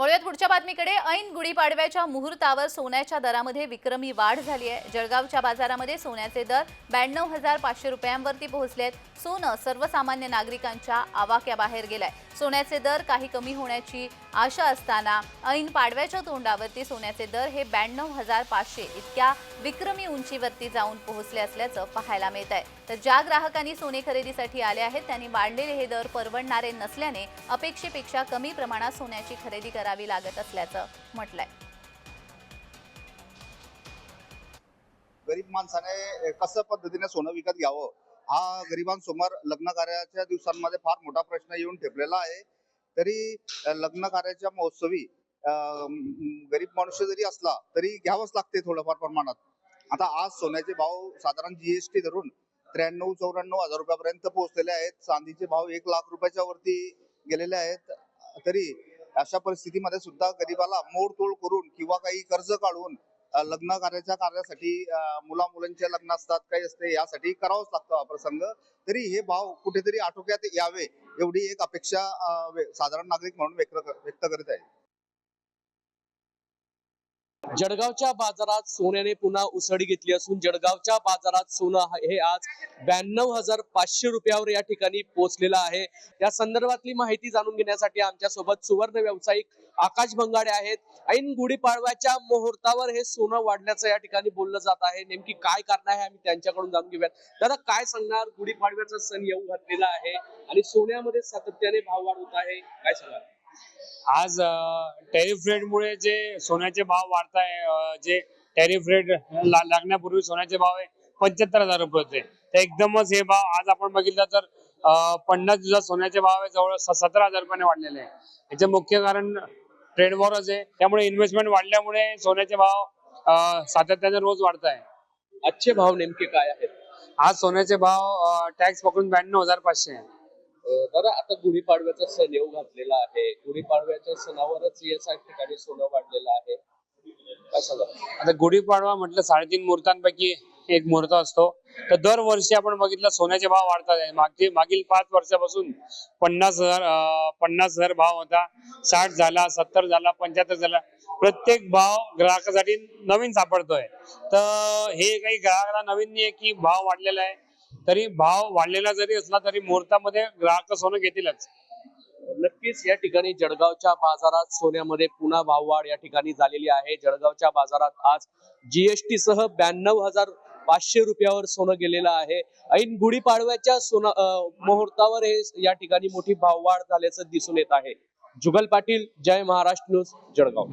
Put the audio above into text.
वळूयात पुढच्या बातमीकडे. ऐन गुढीपाडव्याच्या मुहूर्तावर सोन्याच्या दरामध्ये विक्रमी वाढ झाली आहे. जळगावच्या बाजारामध्ये सोन्याचे दर ब्याण्णव हजार पाचशे रुपयांवरती पोहोचले आहेत. सोनं सर्वसामान्य नागरिकांच्या आवाक्याबाहेर गेलाय. सोन्याचे दर काही कमी होण्याची आशा असताना ऐन पाडव्याच्या तोंडावरती सोन्याचे दर हे ब्याण्णव हजार पाचशे इतक्या विक्रमी उंचीवरती जाऊन पोहोचले असल्याचं पाहायला मिळत आहे तर ज्या ग्राहकांनी सोने खरेदीसाठी आले आहेत त्यांनी वाढलेले हे दर परवडणारे नसल्याने अपेक्षेपेक्षा कमी प्रमाणात सोन्याची खरेदी करा करावी लागत असल्याचं म्हटलंय. गरीब माणसाने कसं पद्धतीने सोनं विकत घ्यावं? हा गरिबांसमोर लग्न कार्याच्या दिवसांमध्ये फार मोठा प्रश्न येऊन ठेपलेला आहे. तरी लग्न कार्याच्या महोत्सवी गरीब मनुष्य जरी असला तरी घ्यावंच लागते थोडंफार प्रमाणात. आता आज सोन्याचे भाव साधारण जीएसटी धरून त्र्याण्णव चौऱ्याण्णव हजार रुपयापर्यंत पोहोचलेले आहेत. चांदीचे भाव एक लाख रुपयाच्या वरती गेलेले आहेत. तरी अशा परिस्थितीमध्ये सुद्धा गरीबाला मोडतोड करून किंवा काही कर्ज काढून लग्न कार्याच्या कार्यासाठी मुला मुलांचे लग्न असतात काही असते यासाठी करावंच लागतं हा प्रसंग. तरी हे भाव कुठेतरी आटोक्यात यावे एवढी एक अपेक्षा साधारण नागरिक म्हणून व्यक्त व्यक्त करीत आहे. जळगावच्या बाजारात सोन्याने पुन्हा उसळी घेतली असून जळगावच्या बाजारात सोनं हे आज ब्याण्णव हजार पाचशे रुपयावर या ठिकाणी पोहोचलेलं आहे. या संदर्भातली माहिती जाणून घेण्यासाठी आमच्यासोबत सुवर्ण व्यावसायिक आकाश भंगाडे आहेत. ऐन गुढीपाडव्याच्या मुहूर्तावर हे सोनं वाढल्याचं या ठिकाणी बोललं जात आहे. नेमकी काय कारण आहे आम्ही त्यांच्याकडून जाणून घेऊयात. दादा काय सांगणार? गुढीपाडव्याचा सण येऊ घातलेला आहे आणि सोन्यामध्ये सातत्याने भाव वाढ होत आहे. काय सांगणार आज टॅरिफ रेट मुळे जे सोन्याचे भाव वाढत आहे जे टॅरिफ रेट लागण्यापूर्वी सोन्याचे भाव आहे पंच्याहत्तर हजार रुपये होते. तर एकदमच हे भाव आज आपण बघितलं तर पन्नास दिवसात सोन्याचे भाव आहे जवळ सतरा हजार रुपयाने वाढलेले आहे. याचे मुख्य कारण ट्रेड वॉरच आहे. त्यामुळे इन्व्हेस्टमेंट वाढल्यामुळे सोन्याचे भाव सातत्याने रोज वाढत आहे. आजचे भाव नेमके काय आहेत? आज सोन्याचे भाव टॅक्स पकडून ब्याण्णव हजार पाचशे आहे. दादा आता गुढीपाडव्याचा सण येऊ घातलेला आहे. गुढीपाडव्याच्या सणावरच या सात ठिकाणी सोनं वाढलेलं आहे. आता गुढीपाडवा म्हटलं साडेतीन मुहूर्तांपैकी एक मुहूर्त असतो. तर दरवर्षी आपण बघितलं सोन्याचे भाव वाढतात. मागचे मागील पाच वर्षापासून पन्नास हजार पन्नास हजार भाव होता. साठ झाला सत्तर झाला पंच्याहत्तर झाला. प्रत्येक भाव ग्राहकासाठी नवीन सापडतोय. तर हे काही ग्राहकाला नवीन नाही आहे की भाव वाढलेला आहे. तरी भाव वाढलेला जरी असला तरी मुहूर्तामध्ये ग्राहक सोनं घेतीलच. नक्कीच या ठिकाणी जळगावच्या बाजारात सोन्यामध्ये पुन्हा भाववाढ या ठिकाणी झालेली आहे. जळगावच्या बाजारात आज जीएसटी सह ब्याण्णव हजार पाचशे रुपयावर सोनं गेलेलं आहे. ऐन गुढीपाडव्याच्या सोनं मुहूर्तावर हे या ठिकाणी मोठी भाववाढ झाल्याचं दिसून येत आहे. जुगल पाटील जय महाराष्ट्र न्यूज जळगाव.